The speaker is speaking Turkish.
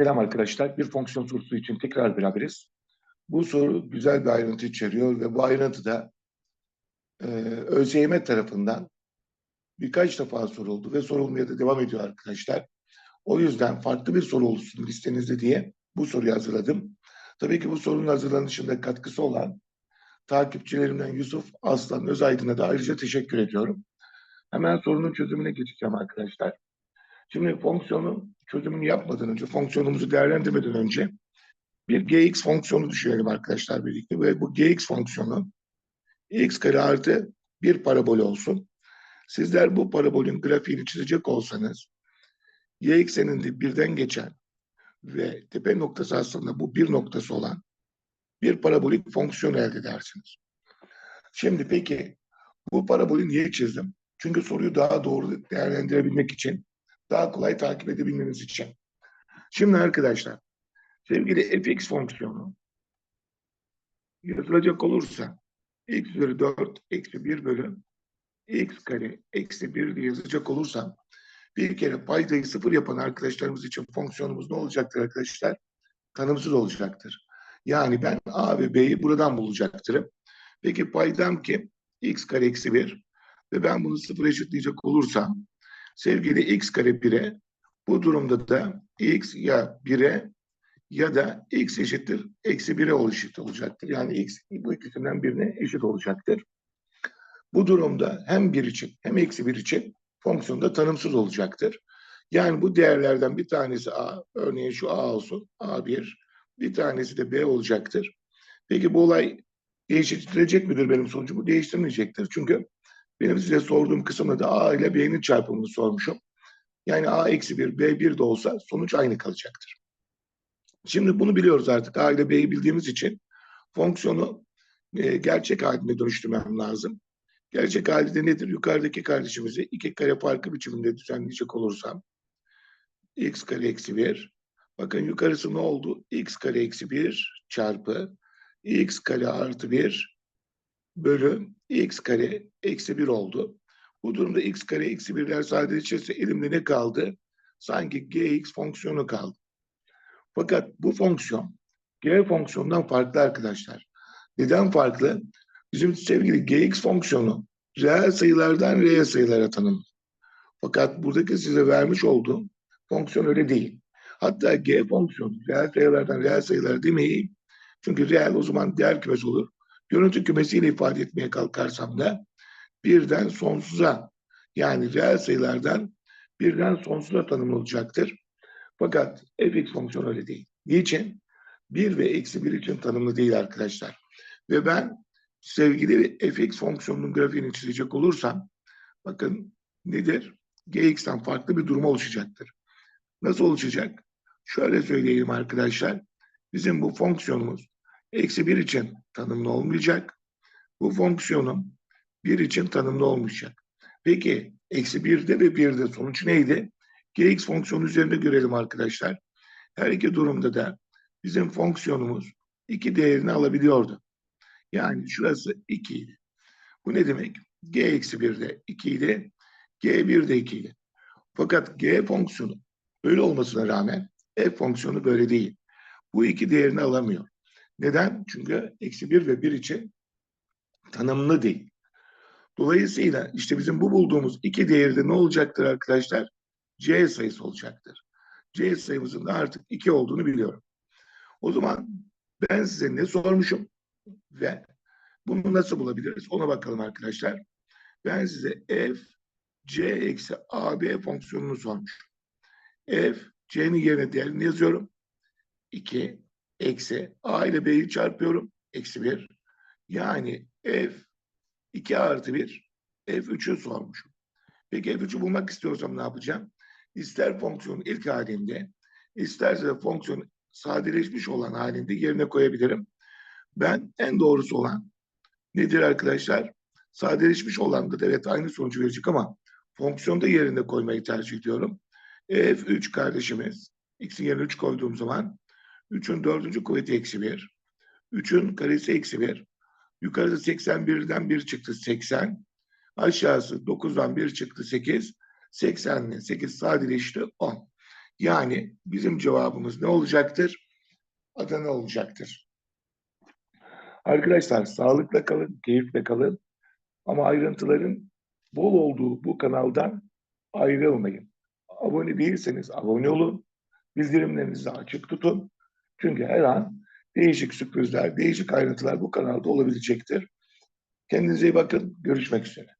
Selam arkadaşlar. Bir fonksiyon sorusu için tekrar beraberiz. Bu soru güzel bir ayrıntı içeriyor ve bu ayrıntı da e, ÖSYM tarafından birkaç defa soruldu ve sorulmaya da devam ediyor arkadaşlar. O yüzden farklı bir soru olsun listenizde diye bu soruyu hazırladım. Tabii ki bu sorunun hazırlanışında katkısı olan takipçilerimden Yusuf Aslan Özaydın'a da ayrıca teşekkür ediyorum. Hemen sorunun çözümüne geçeceğim arkadaşlar. Şimdi fonksiyonun çözümünü yapmadan önce, fonksiyonumuzu değerlendirmeden önce bir gx fonksiyonu düşünelim arkadaşlar birlikte. Ve bu gx fonksiyonu x kare artı bir parabol olsun. Sizler bu parabolün grafiğini çizecek olsanız y ekseninde birden geçen ve tepe noktası aslında bu bir noktası olan bir parabolik fonksiyon elde edersiniz. Şimdi peki bu parabolü niye çizdim? Çünkü soruyu daha doğru değerlendirebilmek için daha kolay takip edebilmeniz için. Şimdi arkadaşlar, sevgili fx fonksiyonu yazılacak olursa x üzeri 4 eksi 1 bölü x kare eksi 1 diye yazacak olursam bir kere paydayı sıfır yapan arkadaşlarımız için fonksiyonumuz ne olacaktır arkadaşlar? Tanımsız olacaktır. Yani ben a ve b'yi buradan bulacaktırım. Peki paydam ki x kare eksi 1 ve ben bunu sıfır eşitleyecek olursam sevgili x kare 1'e bu durumda da x ya 1'e ya da x eşittir eksi 1'e eşit olacaktır. Yani x bu ikisinden birine eşit olacaktır. Bu durumda hem 1 için hem eksi 1 için fonksiyonda tanımsız olacaktır. Yani bu değerlerden bir tanesi a, örneğin şu a olsun, a1, bir tanesi de b olacaktır. Peki bu olay değiştirecek midir benim sonucumu? Değiştirmeyecektir. Çünkü benim size sorduğum kısımda da A ile B'nin çarpımını sormuşum. Yani A eksi 1, B 1 de olsa sonuç aynı kalacaktır. Şimdi bunu biliyoruz artık. A ile B'yi bildiğimiz için fonksiyonu e, gerçek haline dönüştürmem lazım. Gerçek halinde nedir? Yukarıdaki kardeşimizi iki kare farkı biçiminde düzenleyecek olursam x kare eksi 1 bakın yukarısı ne oldu? x kare eksi 1 çarpı x kare artı 1 bölü x kare eksi 1 oldu. Bu durumda x kare eksi 1'ler sadeleşirse elimde ne kaldı? Sanki gx fonksiyonu kaldı. Fakat bu fonksiyon g fonksiyondan farklı arkadaşlar. Neden farklı? Bizim sevgili gx fonksiyonu reel sayılardan reel sayılara tanımlı. Fakat buradaki size vermiş olduğum fonksiyon öyle değil. Hatta g fonksiyonu reel sayılardan reel sayılara demeyi çünkü reel o zaman değer kümesi olur görüntü kümesiyle ifade etmeye kalkarsam da birden sonsuza yani reel sayılardan birden sonsuza tanımlanacaktır. Fakat fx fonksiyonu öyle değil. Niçin? 1 ve eksi 1 için tanımlı değil arkadaşlar. Ve ben sevgili fx fonksiyonunun grafiğini çizecek olursam bakın nedir? gx'ten farklı bir durum oluşacaktır. Nasıl oluşacak? Şöyle söyleyeyim arkadaşlar. Bizim bu fonksiyonumuz eksi 1 için tanımlı olmayacak. Bu fonksiyonun 1 için tanımlı olmayacak. Peki eksi 1'de ve 1'de sonuç neydi? Gx fonksiyonu üzerinde görelim arkadaşlar. Her iki durumda da bizim fonksiyonumuz iki değerini alabiliyordu. Yani şurası 2 idi. Bu ne demek? g eksi 1'de 2 idi. g1'de 2 idi. Fakat g fonksiyonu böyle olmasına rağmen f fonksiyonu böyle değil. Bu iki değerini alamıyor. Neden? Çünkü eksi 1 ve 1 için tanımlı değil. Dolayısıyla işte bizim bu bulduğumuz iki değerde ne olacaktır arkadaşlar? C sayısı olacaktır. C sayımızın da artık 2 olduğunu biliyorum. O zaman ben size ne sormuşum ve bunu nasıl bulabiliriz ona bakalım arkadaşlar. Ben size f c eksi ab fonksiyonunu sormuşum. f c'nin yerine değerini yazıyorum. 2 eksi a ile b'yi çarpıyorum. Eksi 1. Yani f 2 artı 1 f3'ü sormuşum. Peki f3'ü bulmak istiyorsam ne yapacağım? İster fonksiyonun ilk halinde isterse de fonksiyon sadeleşmiş olan halinde yerine koyabilirim. Ben en doğrusu olan nedir arkadaşlar? Sadeleşmiş olan da evet aynı sonucu verecek ama fonksiyonda yerine koymayı tercih ediyorum. f3 kardeşimiz x'in yerine 3 koyduğum zaman 3'ün dördüncü kuvveti eksi 1. 3'ün karesi eksi 1. Yukarıda 81'den 1 çıktı 80. Aşağısı 9'dan 1 çıktı 8. 80'le 8 sadeleşti 10. Yani bizim cevabımız ne olacaktır? Adana olacaktır. Arkadaşlar sağlıkla kalın, keyifle kalın. Ama ayrıntıların bol olduğu bu kanaldan ayrılmayın. Abone değilseniz abone olun. Bildirimlerinizi açık tutun. Çünkü her an değişik sürprizler, değişik ayrıntılar bu kanalda olabilecektir. Kendinize iyi bakın. Görüşmek üzere.